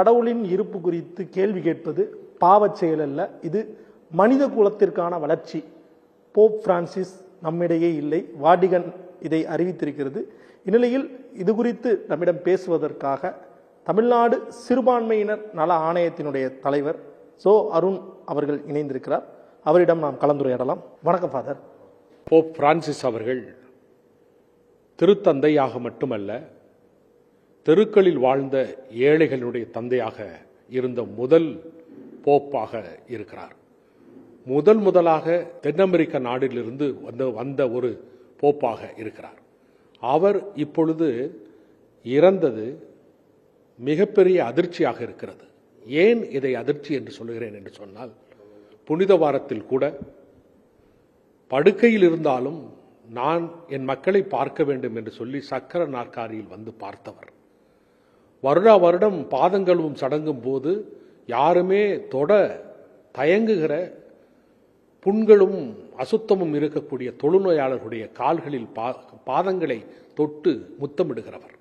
கடவுளின் இருப்பு குறித்து கேள்வி கேட்பது பாவச் செயல் அல்ல. இது மனித குலத்திற்கான வளர்ச்சி. போப் பிரான்சிஸ் நம்மிடையே இல்லை. வாடிகன் இதை அறிவித்திருக்கிறது. இந்நிலையில் இது குறித்து நம்மிடம் பேசுவதற்காக தமிழ்நாடு சிறுபான்மையினர் நல ஆணையத்தினுடைய தலைவர் சோ அருண் அவர்கள் இணைந்திருக்கிறார். அவரிடம் நாம் கலந்துரையாடலாம். வணக்கம் ஃபாதர் போப் பிரான்சிஸ் அவர்கள் திருத்தந்தையாக மட்டுமல்ல தெருக்களில் வாழ்ந்த ஏழைகளுடைய தந்தையாக இருந்த முதல் போப்பாக இருக்கிறார். முதல் முதலாக தென் அமெரிக்க நாடிலிருந்து வந்த வந்த ஒரு போப்பாக இருக்கிறார். அவர் இப்பொழுது இறந்தது மிகப்பெரிய அதிர்ச்சியாக இருக்கிறது. ஏன் இதை அதிர்ச்சி என்று சொல்லுகிறேன் என்று சொன்னால் புனித வாரத்தில் கூட படுக்கையில் இருந்தாலும் நான் என் மக்களை பார்க்க வேண்டும் என்று சொல்லி சக்கர நாற்காரியில் வந்து பார்த்தவர். வருடா வருடம் பாதங்களும் சடங்கும் போது யாருமே தொட தயங்குகிற புண்களும் அசுத்தமும் இருக்கக்கூடிய தொழுநோயாளர்களுடைய கால்களில் பா பாதங்களை தொட்டு முத்தமிடுகிறவர்.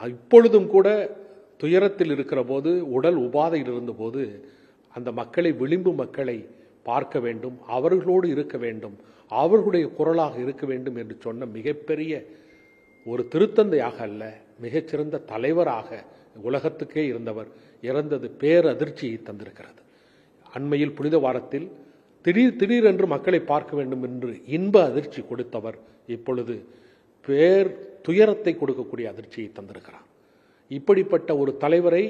இப்பொழுதும் கூட துயரத்தில் இருக்கிற போது உடல் உபாதையில் இருந்தபோது அந்த மக்களை விளிம்பு மக்களை பார்க்க வேண்டும் அவர்களோடு இருக்க வேண்டும் அவர்களுடைய குரலாக இருக்க வேண்டும் என்று சொன்ன மிகப்பெரிய ஒரு திருத்தந்தையாக அல்ல மிகச்சிறந்த தலைவராக உலகத்துக்கே இருந்தவர் இறந்தது பேரதிர்ச்சியை தந்திருக்கிறது. அண்மையில் புனித வாரத்தில் திடீர் திடீரென்று மக்களை பார்க்க வேண்டும் என்று இன்ப அதிர்ச்சி கொடுத்தவர் இப்பொழுது பேர் துயரத்தை கொடுக்கக்கூடிய அதிர்ச்சியை தந்திருக்கிறார். இப்படிப்பட்ட ஒரு தலைவரை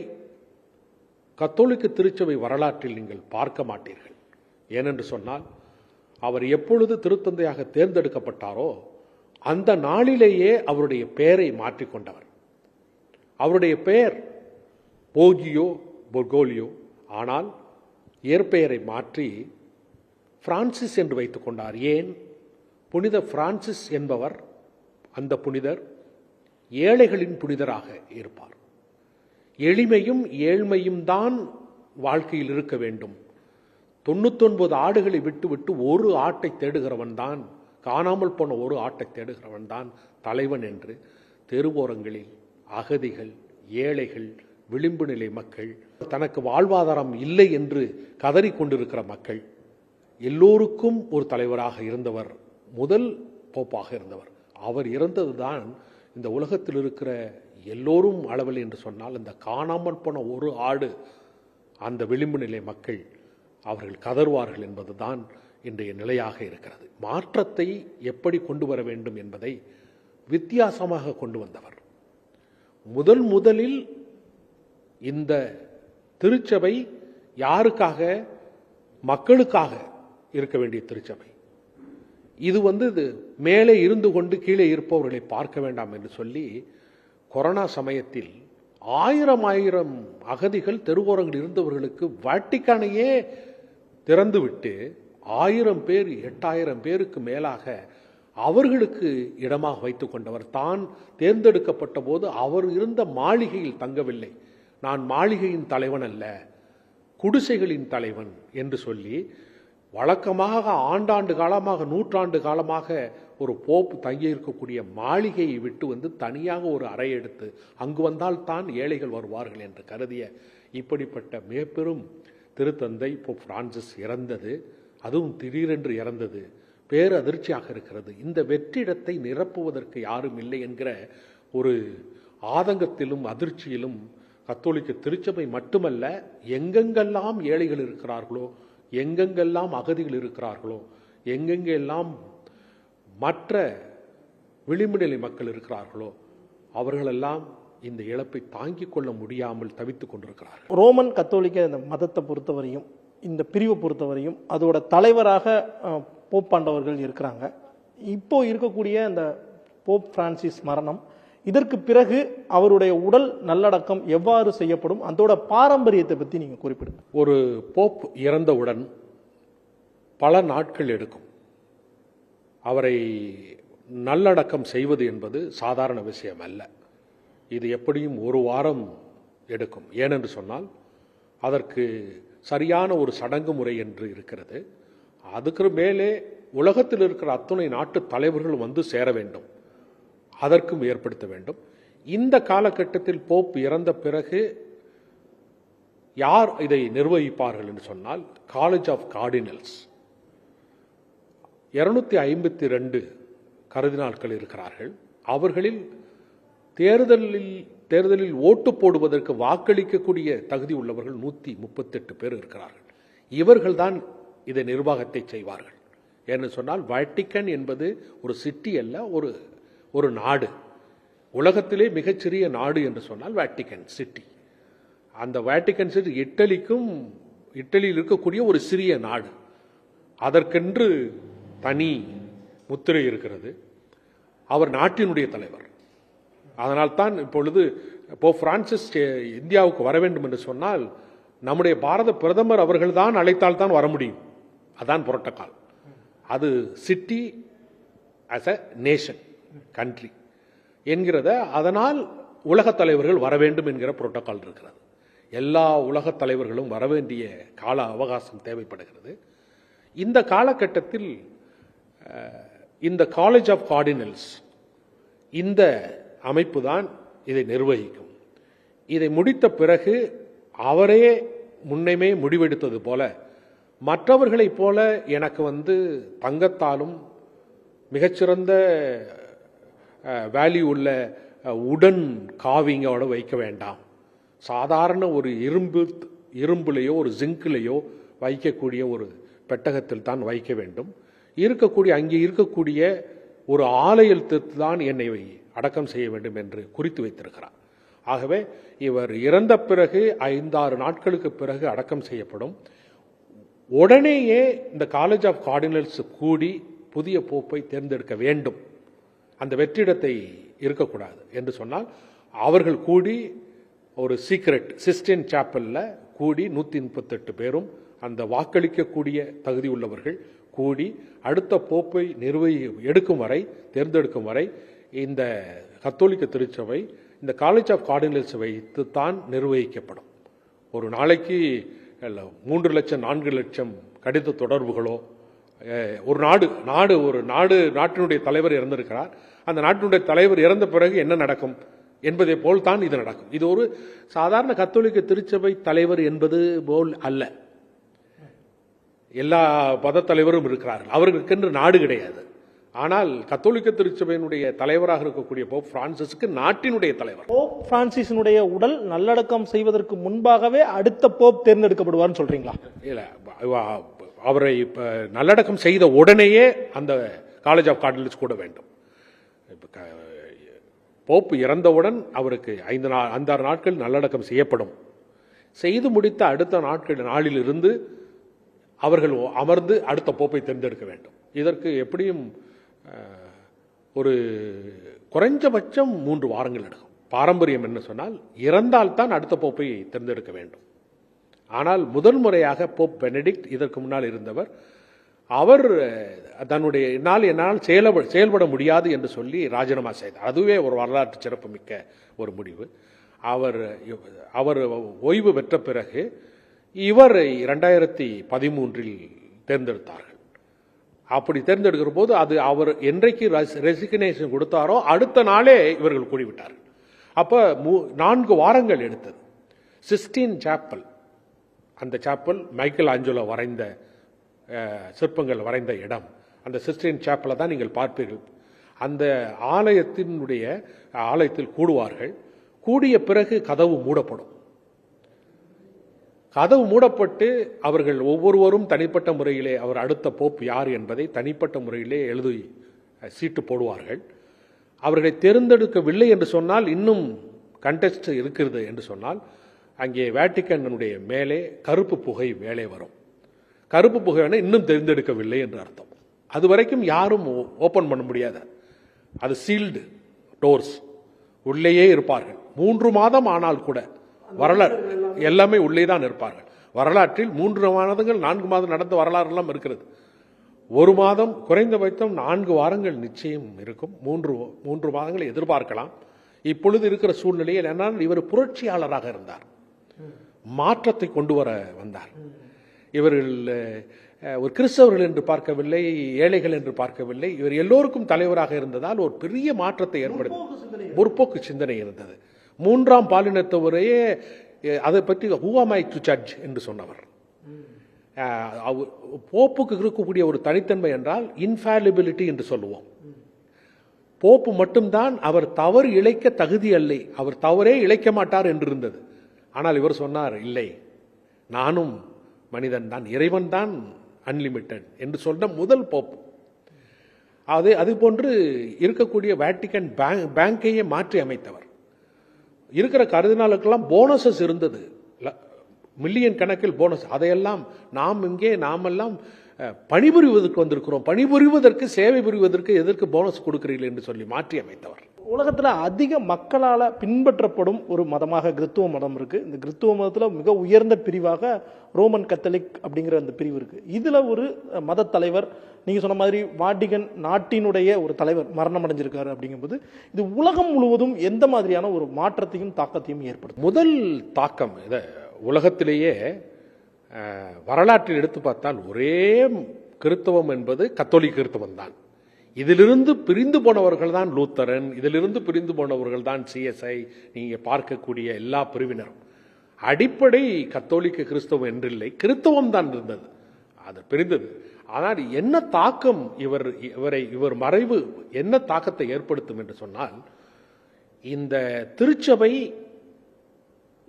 கத்தோலிக்க திருச்சபை வரலாற்றில் நீங்கள் பார்க்க மாட்டீர்கள். ஏனென்று சொன்னால் அவர் எப்பொழுது திருத்தந்தையாக தேர்ந்தெடுக்கப்பட்டாரோ அந்த நாளிலேயே அவருடைய பெயரை மாற்றிக்கொண்டவர். அவருடைய பெயர் போகியோ பொர்கோலியோ. ஆனால் இயற்பெயரை மாற்றி பிரான்சிஸ் என்று வைத்துக்கொண்டார் ஏன்? புனித பிரான்சிஸ் என்பவர் அந்த புனிதர் ஏழைகளின் புனிதராக இருப்பார். எளிமையும் ஏழ்மையும் தான் வாழ்க்கையில் இருக்க வேண்டும். தொண்ணூத்தொன்பது ஆடுகளை விட்டுவிட்டு ஒரு ஆட்டை தேடுகிறவன் தான் காணாமல் போன ஒரு ஆட்டை தேடுகிறவன் தான் தலைவன் என்று தெருவோரங்களில் அகதிகள் ஏழைகள் விளிம்பு நிலை மக்கள் தனக்கு வாழ்வாதாரம் இல்லை என்று கதறிக் கொண்டிருக்கிற மக்கள் எல்லோருக்கும் ஒரு தலைவராக இருந்தவர் முதல் போப்பாக இருந்தவர். அவர் இறந்ததுதான் இந்த உலகத்தில் இருக்கிற எல்லோரும் அளவில் என்று சொன்னால் இந்த காணாமல் போன ஒரு ஆடு அந்த விளிம்பு நிலை மக்கள் அவர்கள் கதறுவார்கள் என்பதுதான் இன்றைய நிலையாக இருக்கிறது. மாற்றத்தை எப்படி கொண்டு வர வேண்டும் என்பதை வித்தியாசமாக கொண்டு வந்தவர். முதல் முதலில் இந்த திருச்சபை யாருக்காக? மக்களுக்காக இருக்க வேண்டிய திருச்சபை. இது வந்து இது மேலே இருந்து கொண்டு கீழே இருப்பவர்களை பார்க்க வேண்டாம் என்று சொல்லி கொரோனா சமயத்தில் ஆயிரம் ஆயிரம் அகதிகள் தெருவோரங்கள் இருந்தவர்களுக்கு வாட்டிக்கானையே திறந்துவிட்டு ஆயிரம் பேர் எட்டாயிரம் பேருக்கு மேலாக அவர்களுக்கு இடமாக வைத்துக் கொண்டவர். தான் தேர்ந்தெடுக்கப்பட்ட போது அவர் இருந்த மாளிகையில் தங்கவில்லை. நான் மாளிகையின் தலைவன் அல்ல குடிசைகளின் தலைவன் என்று சொல்லி வழக்கமாக ஆண்டாண்டு காலமாக நூற்றாண்டு காலமாக ஒரு போப்பு தங்கியிருக்கக்கூடிய மாளிகையை விட்டு வந்து தனியாக ஒரு அறை எடுத்து அங்கு வந்தால் தான் ஏழைகள் வருவார்கள் என்று கருதிய இப்படிப்பட்ட மிகப்பெரும் திருத்தந்தை இப்போ பிரான்சிஸ் இறந்தது. அதுவும் திடீரென்று இறந்தது. பேரதிர்ச்சியாக இருக்கிறது. இந்த வெற்றிடத்தை நிரப்புவதற்கு யாரும் இல்லை என்கிற ஒரு ஆதங்கத்திலும் அதிர்ச்சியிலும் கத்தோலிக்க திருச்சபை மட்டுமல்ல எங்கெங்கெல்லாம் ஏழைகள் இருக்கிறார்களோ எங்கெங்கெல்லாம் அகதிகள் இருக்கிறார்களோ எங்கெங்கெல்லாம் மற்ற விளிம்பு நிலை மக்கள் இருக்கிறார்களோ அவர்களெல்லாம் இந்த இழப்பை தாங்கிக் கொள்ள முடியாமல் தவித்துக் கொண்டிருக்கிறார்கள். ரோமன் கத்தோலிக்க இந்த மதத்தை பொறுத்தவரையும் இந்த பிரிவை பொறுத்தவரையும் அதோட தலைவராக போப்பாண்டவர்கள் இருக்கிறாங்க. இப்போ இருக்கக்கூடிய இந்த போப் பிரான்சிஸ் மரணம் இதற்கு பிறகு அவருடைய உடல் நல்லடக்கம் எவ்வாறு செய்யப்படும் அதோட பாரம்பரியத்தை பற்றி நீங்கள் குறிப்பிடுங்க. ஒரு போப் இறந்தவுடன் பல நாட்கள் எடுக்கும். அவரை நல்லடக்கம் செய்வது என்பது சாதாரண விஷயம் அல்ல. இது எப்படியும் ஒரு வாரம் எடுக்கும். ஏனென்று சொன்னால் அதற்கு சரியான ஒரு சடங்கு முறை என்று இருக்கிறது. அதுக்கு மேலே உலகத்தில் இருக்கிற அத்துணை நாட்டு தலைவர்கள் வந்து சேர வேண்டும். அதற்கும் ஏற்படுத்த வேண்டும். இந்த காலகட்டத்தில் போப் இறந்த பிறகு யார் இதை நிர்வகிப்பார்கள் என்று சொன்னால் காலேஜ் ஆஃப் கார்டினல்ஸ் இருநூத்தி ஐம்பத்தி ரெண்டு கருதினாட்கள் இருக்கிறார்கள். அவர்களில் தேர்தலில் தேர்தலில் ஓட்டு போடுவதற்கு வாக்களிக்கக்கூடிய தகுதி உள்ளவர்கள் நூற்றி முப்பத்தெட்டு பேர் இருக்கிறார்கள். இவர்கள்தான் இதை நிர்வாகத்தை செய்வார்கள். என்று சொன்னால் வட்டிக்கன் என்பது ஒரு சிட்டி அல்ல ஒரு ஒரு நாடு. உலகத்திலே மிகச்சிறிய நாடு என்று சொன்னால் வேட்டிக்கன் சிட்டி. அந்த வேட்டிக்கன் சிட்டி இட்டலிக்கும் இட்டலியில் இருக்கக்கூடிய ஒரு சிறிய நாடு. அதற்கென்று தனி முத்திரை இருக்கிறது. அவர் நாட்டினுடைய தலைவர். அதனால்தான் இப்பொழுது இப்போ பிரான்சிஸ் இந்தியாவுக்கு வர வேண்டும் என்று சொன்னால் நம்முடைய பாரத பிரதமர் அவர்கள்தான் அழைத்தால் தான் வர முடியும். அதான் புரோட்டோகால் அது city as a nation country என்கிறத அதனால் உலகத் தலைவர்கள் வர வேண்டும் என்கிற புரோட்டோகால் இருக்கிறது. எல்லா உலகத் தலைவர்களும் வர வேண்டிய கால அவகாசம் தேவைப்படுகிறது. இந்த காலகட்டத்தில் இந்த காலேஜ் ஆஃப் கார்டினல்ஸ் இந்த அமைப்பு தான் இதை நிர்வகிக்கும். இதை முடித்த பிறகு அவரே முன்னைமே முடிவெடுத்தது போல மற்றவர்களைப் போல எனக்கு வந்து தங்கத்தாலும் மிகச்சிறந்த வேல்யூ உள்ள உடன் காவிங்கோட வைக்க வேண்டாம். சாதாரண ஒரு இரும்பு இரும்புலேயோ ஒரு ஜிங்க்லேயோ வைக்கக்கூடிய ஒரு பெட்டகத்தில் தான் வைக்க வேண்டும். இருக்கக்கூடிய அங்கே இருக்கக்கூடிய ஒரு ஆலயத்தில் தான் என்னை அடக்கம் செய்ய வேண்டும் என்று குறித்து வைத்திருக்கிறார். ஆகவே இவர் இறந்த பிறகு ஐந்தாறு நாட்களுக்கு பிறகு அடக்கம் செய்யப்படும். உடனேயே இந்த காலேஜ் ஆஃப் கார்டினல்ஸ் கூடி புதிய போப்பை தேர்ந்தெடுக்க வேண்டும். அந்த வெற்றிடத்தை இருக்கக்கூடாது என்று சொன்னால் அவர்கள் கூடி ஒரு சீக்ரெட் சிஸ்டின் சாப்பல்ல கூடி நூற்றி முப்பத்தெட்டு பேரும் அந்த வாக்களிக்கக்கூடிய தகுதி உள்ளவர்கள் கூடி அடுத்த போப்பை நிர்வகி எடுக்கும் வரை தேர்ந்தெடுக்கும் வரை இந்த கத்தோலிக்க திருச்சபை இந்த காலேஜ் ஆஃப் கார்டினல்ஸ் வைத்து தான் நிர்வகிக்கப்படும். ஒரு நாளைக்கு இல்ல, மூன்று லட்சம் நான்கு லட்சம் கடித தொடர்புகளோ ஒரு நாடு நாடு ஒரு நாடு நாட்டினுடைய தலைவர் இறந்திருக்கிறார். அந்த நாட்டினுடைய தலைவர் இறந்த பிறகு என்ன நடக்கும் என்பதை போல் தான் இது நடக்கும். இது ஒரு சாதாரண கத்தோலிக்க திருச்சபை தலைவர் என்பது போல் அல்ல. எல்லா பதத்தலைவரும் இருக்கிறார்கள். அவர்களுக்கென்று நாடு கிடையாது. ஆனால் கத்தோலிக்க திருச்சபையினுடைய தலைவராக இருக்கக்கூடிய போப் பிரான்சிஸ்க்கு நாட்டினுடைய தலைவர். போப் பிரான்சிஸினுடைய உடல் நல்லடக்கம் செய்வதற்கு முன்பாகவே அடுத்த போப் தேர்ந்தெடுக்கப்படுவார்னு சொல்றீங்களா? இல்ல அவ- அவரை இப்ப நல்லடக்கம் செய்த உடனேயே அந்த காலேஜ் ஆஃப் கார்டினல்ஸ் கூட வேண்டும். இப்ப போப்பு இறந்தவுடன் அவருக்கு ஐந்து நா ஐந்தாறு நாட்கள் நல்லடக்கம் செய்யப்படும். செய்து முடித்த அடுத்த நாட்கள் நாளிலிருந்து அவர்கள் அமர்ந்து அடுத்த போப்பை தேர்ந்தெடுக்க வேண்டும். இதற்கு எப்படியும் ஒரு குறைஞ்சபட்சம் மூன்று வாரங்கள் எடுக்கும். பாரம்பரியம் என்ன சொன்னால் இறந்தால் தான் அடுத்த போப்பை தேர்ந்தெடுக்க வேண்டும். ஆனால் முதல் முறையாக போப் பெனடிக்ட் இதற்கு முன்னால் இருந்தவர் அவர் தன்னுடைய என்னால் என்னால் செயல செயல்பட முடியாது என்று சொல்லி ராஜினாமா செய்தார். அதுவே ஒரு வரலாற்று சிறப்புமிக்க ஒரு முடிவு. அவர் அவர் ஓய்வு பெற்ற பிறகு இவர் இரண்டாயிரத்தி பதிமூன்றில் தேர்ந்தெடுத்தார்கள். அப்படி தேர்ந்தெடுக்கிற போது அது அவர் என்றைக்கு ரெசிக்னேஷன் கொடுத்தாரோ அடுத்த நாளே இவர்கள் கூடிவிட்டார் அப்போ மூ நான்கு வாரங்கள் எடுத்தது. சிஸ்டீன் சாப்பல் அந்த சாப்பல் மைக்கேல் ஆஞ்சலோ வரைந்த சிற்பங்கள் வரைந்த இடம். அந்த சிஸ்டீன் சாப்பலை தான் நீங்கள் பார்ப்பீர்கள். அந்த ஆலயத்தினுடைய ஆலயத்தில் கூடுவார்கள். கூடிய பிறகு கதவு மூடப்படும். கதவு மூடப்பட்டு அவர்கள் ஒவ்வொருவரும் தனிப்பட்ட முறையிலே அவர் அடுத்த போப் யார் என்பதை தனிப்பட்ட முறையிலே எழுதி சீட்டு போடுவார்கள். அவர்களை தேர்ந்தெடுக்கவில்லை என்று சொன்னால் இன்னும் கண்டெஸ்ட் இருக்கிறது என்று சொன்னால் அங்கே வேட்டிக்கனுடைய மேலே கருப்பு புகை மேலே வரும். கருப்பு புகையான இன்னும் தேர்ந்தெடுக்கவில்லை என்று அர்த்தம். அது வரைக்கும் யாரும் ஓப்பன் பண்ண முடியாது அது சீல்டு டோர்ஸ் உள்ளேயே இருப்பார்கள். மூன்று மாதம் ஆனால் கூட வரலாறு எல்லாமே உள்ளே தான் இருப்பார்கள் வரலாற்றில் மூன்று மாதங்கள் நான்கு மாதம் நடந்த வரலாறுலாம் இருக்கிறது. ஒரு மாதம் குறைந்தபட்சம் நான்கு வாரங்கள் நிச்சயம் இருக்கும். மூன்று மூன்று மாதங்களை எதிர்பார்க்கலாம். இப்பொழுது இருக்கிற சூழ்நிலையில் என்னால் இவர் புரட்சியாளராக இருந்தார். மாற்றத்தை கொண்டு வர வந்தார். இவர்கள் ஒரு கிறிஸ்தவர்கள் என்று பார்க்கவில்லை ஏழைகள் என்று பார்க்கவில்லை. இவர் எல்லோருக்கும் தலைவராக இருந்ததால் ஒரு பெரிய மாற்றத்தை ஏற்படுத்தி முற்போக்கு சிந்தனை இருந்தது. மூன்றாம் பாலினத்தவரையே அதை பற்றி ஹூவாமை டு ஜட்ஜ் என்று சொன்னவர். போப்புக்கு இருக்கக்கூடிய ஒரு தனித்தன்மை என்றால் இன்ஃபாலிபிலிட்டி என்று சொல்லுவோம். போப்பு மட்டும்தான் அவர் தவறு இழைக்க தகுதி அல்லை. அவர் தவறே இழைக்க மாட்டார் என்று இருந்தது ஆனால் இவர் சொன்னார் இல்லை. நானும் மனிதன் தான் இறைவன் தான் அன்லிமிட்டெட் என்று சொன்ன முதல் போப்பு. அது அது போன்று இருக்கக்கூடிய வேட்டிக்கன் பேங்க் பேங்கையே மாற்றி அமைத்தவர். இருக்கிற கருதினாலுக்கெல்லாம் போனஸஸ் இருந்தது. மில்லியன் கணக்கில் போனஸ் அதையெல்லாம் நாம் இங்கே நாமெல்லாம் பணிபுரிவதற்கு வந்திருக்கிறோம். பணிபுரிவதற்கு சேவை புரிவதற்கு எதற்கு போனஸ் கொடுக்கிறீர்கள் என்று சொல்லி மாற்றி அமைத்தவர். உலகத்தில் அதிக மக்களால் பின்பற்றப்படும் ஒரு மதமாக கிறித்துவ மதம் இருக்கு. இந்த கிறித்துவ மதத்தில் மிக உயர்ந்த பிரிவாக ரோமன் கத்தலிக் அப்படிங்கிற அந்த பிரிவு இருக்கு. இதில் ஒரு மத தலைவர் நீங்க சொன்ன மாதிரி வாட்டிகன் நாட்டினுடைய ஒரு தலைவர் மரணம் அடைஞ்சிருக்காரு அப்படிங்கும்போது இது உலகம் முழுவதும் எந்த மாதிரியான ஒரு மாற்றத்தையும் தாக்கத்தையும் ஏற்படுத்தும்? முதல் தாக்கம் இதை உலகத்திலேயே வரலாற்றில் எடுத்து பார்த்தால் ஒரே கிறித்தவம் என்பது கத்தோலிக் கிறித்தவம் தான். இதிலிருந்து பிரிந்து போனவர்கள் தான் லூத்தரன் இதிலிருந்து பிரிந்து போனவர்கள் தான் சிஎஸ்ஐ நீங்க பார்க்கக்கூடிய எல்லா பிரிவினரும். அடிப்படை கத்தோலிக்க கிறிஸ்தவம் என்றில்லை கிறித்தவம் தான் இருந்தது. அது பிரிந்தது. ஆனால் என்ன தாக்கம் இவர் இவரை இவர் மறைவு என்ன தாக்கத்தை ஏற்படுத்தும் என்று சொன்னால் இந்த திருச்சபை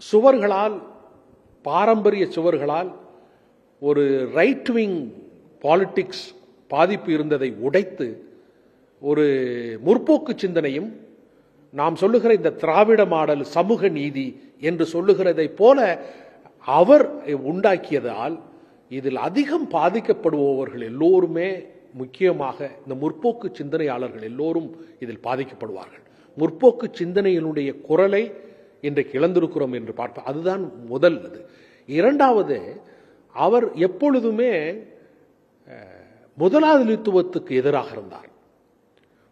சுவர்களால் பாரம்பரிய சுவர்களால் ஒரு ரைட் விங் பாலிட்டிக்ஸ் பாதிப்பு இருந்ததை உடைத்து ஒரு முற்போக்கு சிந்தனையும் நாம் சொல்லுகிற இந்த திராவிட மாடல் சமூக நீதி என்று சொல்லுகிறதை போல அவர் உண்டாக்கியதால் இதில் அதிகம் பாதிக்கப்படுபவர்கள் எல்லோருமே முக்கியமாக இந்த முற்போக்கு சிந்தனையாளர்கள் எல்லோரும் இதில் பாதிக்கப்படுவார்கள். முற்போக்கு சிந்தனையினுடைய குரலை இன்றைக்கு இழந்திருக்கிறோம் என்று பார்ப்போம் அதுதான் முதல் இது. இரண்டாவது அவர் எப்பொழுதுமே அஹ், முதலாளித்துவத்துக்கு எதிராக இருந்தார்.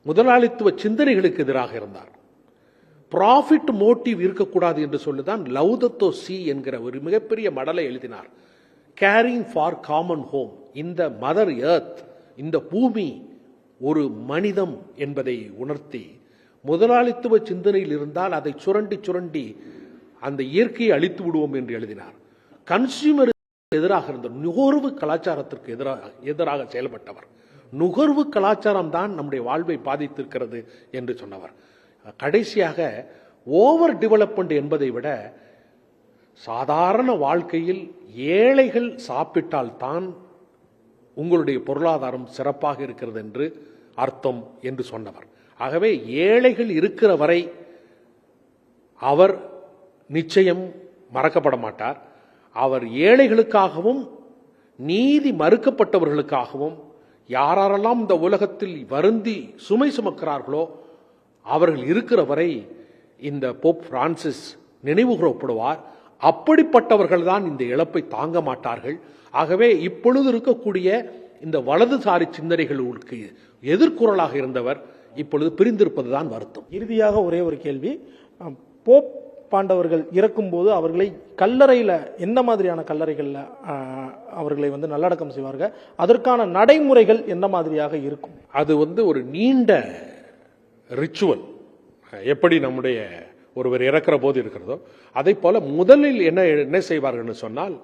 முதலாளித்துவ சிந்தனைகளுக்கு எதிராக இருந்தார். ப்ராஃபிட் மோட்டிவ் இருக்கக்கூடாது என்று சொல்லிதான் லௌதத்தோ சி என்கிற ஒரு மிகப்பெரிய மடலை எழுதினார். கேரிங் ஃபார் காமன் ஹோம் இந்த மதர் எர்த் இந்த பூமி ஒரு மனிதம் என்பதை உணர்த்தி முதலாளித்துவ சிந்தனையில் இருந்தால் அதை சுரண்டி சுரண்டி அந்த இயற்கையை அழித்து விடுவோம் என்று எழுதினார். கன்சியூமர் எதிராக இருந்த நுகர்வு கலாச்சாரத்திற்கு எதிராக எதிராக செயல்பட்டவர். நுகர்வு கலாச்சாரம் தான் நம்முடைய வாழ்வை பாதித்திருக்கிறது என்று சொன்னவர். கடைசியாக ஓவர் டெவலப்மெண்ட் என்பதை விட சாதாரண வாழ்க்கையில் ஏழைகள் சாப்பிட்டால் தான் உங்களுடைய பொருளாதாரம் சிறப்பாக இருக்கிறது என்று அர்த்தம் என்று சொன்னவர். ஆகவே ஏழைகள் இருக்கிற வரை அவர் நிச்சயம் மறக்கப்பட மாட்டார். அவர் ஏழைகளுக்காகவும் நீதி மறுக்கப்பட்டவர்களுக்காகவும் யாரெல்லாம் இந்த உலகத்தில் வருந்தி சுமை சுமக்கிறார்களோ அவர்கள் இருக்கிற வரை இந்த போப் பிரான்சிஸ் நினைவுகூரப்படுவார். அப்படிப்பட்டவர்கள் தான் இந்த இழப்பை தாங்க மாட்டார்கள். ஆகவே இப்பொழுது இருக்கக்கூடிய இந்த வலதுசாரி சிந்தனைகளுக்கு எதிர்குரலாக இருந்தவர் இப்பொழுது பிரிந்திருப்பதுதான் வருத்தம். இறுதியாக ஒரே ஒரு கேள்வி. போப் பாண்டவர்கள் இறக்கும்போது அவர்களை கல்லறையில் எந்த மாதிரியான கல்லறைகளில் அவர்களை வந்து நல்லடக்கம் செய்வார்கள்? அதற்கான நடைமுறைகள் எந்த மாதிரியாக இருக்கும்? அது வந்து ஒரு நீண்ட ரிச்சுவல். எப்படி நம்முடைய ஒருவர் இறக்கிற போது இருக்கிறதோ அதை போல முதலில் என்ன என்ன செய்வார்கள்னு சொன்னால்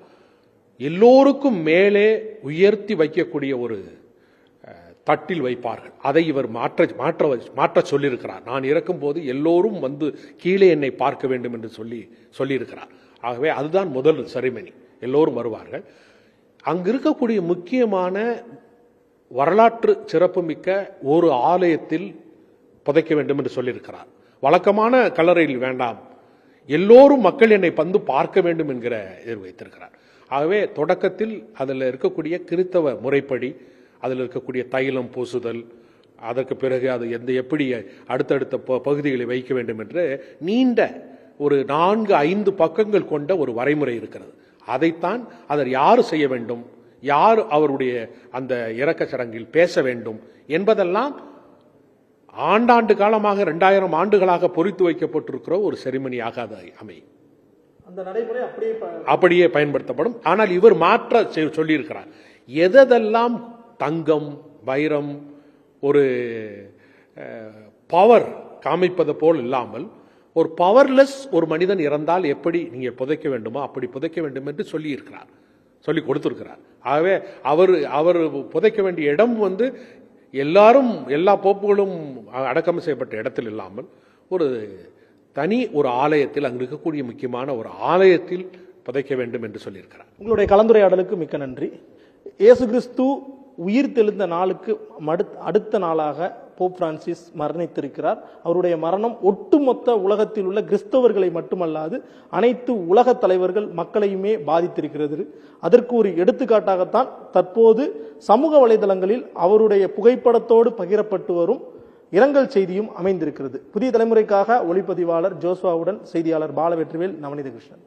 எல்லோருக்கும் மேலே உயர்த்தி வைக்கக்கூடிய ஒரு தட்டில் வைப்பார்கள். அதை இவர் மாற்ற மாற்ற மாற்ற சொல்லியிருக்கிறார். நான் இறக்கும்போது எல்லோரும் வந்து கீழே என்னை பார்க்க வேண்டும் என்று சொல்லி சொல்லியிருக்கிறார். ஆகவே அதுதான் முதல் செரிமனி எல்லோரும் வருவார்கள். அங்கு இருக்கக்கூடிய முக்கியமான வரலாற்று சிறப்புமிக்க ஒரு ஆலயத்தில் புதைக்க வேண்டும் என்று சொல்லியிருக்கிறார். வழக்கமான கல்லறையில் வேண்டாம். எல்லோரும் மக்கள் என்னை வந்து பார்க்க வேண்டும் என்கிற எதிர் வைத்திருக்கிறார். ஆகவே தொடக்கத்தில் அதில் இருக்கக்கூடிய கிறித்தவ முறைப்படி அதில் இருக்கக்கூடிய தைலம் பூசுதல் அதற்கு பிறகு அது எந்த எப்படி அடுத்தடுத்த ப- பகுதிகளை வைக்க வேண்டும் என்று நீண்ட ஒரு நான்கு ஐந்து பக்கங்கள் கொண்ட ஒரு வரைமுறை இருக்கிறது. அதைத்தான் அதை யார் செய்ய வேண்டும் யார் அவருடைய அந்த இறக்க சடங்கில் பேச வேண்டும் என்பதெல்லாம் ஆண்டாண்டு காலமாக ரெண்டாயிரம் ஆண்டுகளாக பொறித்து வைக்கப்பட்டிருக்கிற ஒரு செரிமனியாக அது அமையும் அந்த நடைமுறை அப்படியே அப்படியே பயன்படுத்தப்படும். ஆனால் இவர் மாற்ற சொல்லியிருக்கிறார். எதெல்லாம் தங்கம் வைரம் ஒரு பவர் காமிப்பது போல் இல்லாமல் ஒரு பவர்லெஸ் ஒரு மனிதன் இறந்தால் எப்படி நீங்க புதைக்க வேண்டுமோ அப்படி புதைக்க வேண்டும் என்று சொல்லி இருக்கிறார் சொல்லி கொடுத்திருக்கிறார். ஆகவே அவர் அவர் புதைக்க வேண்டிய இடம் வந்து எல்லாரும் எல்லா போப்புகளும் அடக்கம் செய்யப்பட்ட இடத்தில் இல்லாமல் ஒரு தனி ஒரு ஆலயத்தில் அங்கு இருக்கக்கூடிய முக்கியமான ஒரு ஆலயத்தில் புதைக்க வேண்டும் என்று சொல்லியிருக்கிறார். உங்களுடைய கலந்துரையாடலுக்கு மிக்க நன்றி. இயேசு கிறிஸ்து உயிர் தெழுந்த நாளுக்கு மடு- அடுத்த நாளாக போப் பிரான்சிஸ் மரணித்திருக்கிறார். அவருடைய மரணம் ஒட்டுமொத்த உலகத்தில் உள்ள கிறிஸ்தவர்களை மட்டுமல்லாது அனைத்து உலக தலைவர்கள் மக்களையுமே பாதித்திருக்கிறது. அதற்கு ஒரு எடுத்துக்காட்டாகத்தான் தற்போது சமூக வலைதளங்களில் அவருடைய புகைப்படத்தோடு பகிரப்பட்டு வரும் இரங்கல் செய்தியும் அமைந்திருக்கிறது. புதிய தலைமுறைக்காக ஒளிப்பதிவாளர் ஜோஸ்வாவுடன் செய்தியாளர் பாலவெற்றிவேல் நவநீத கிருஷ்ணன்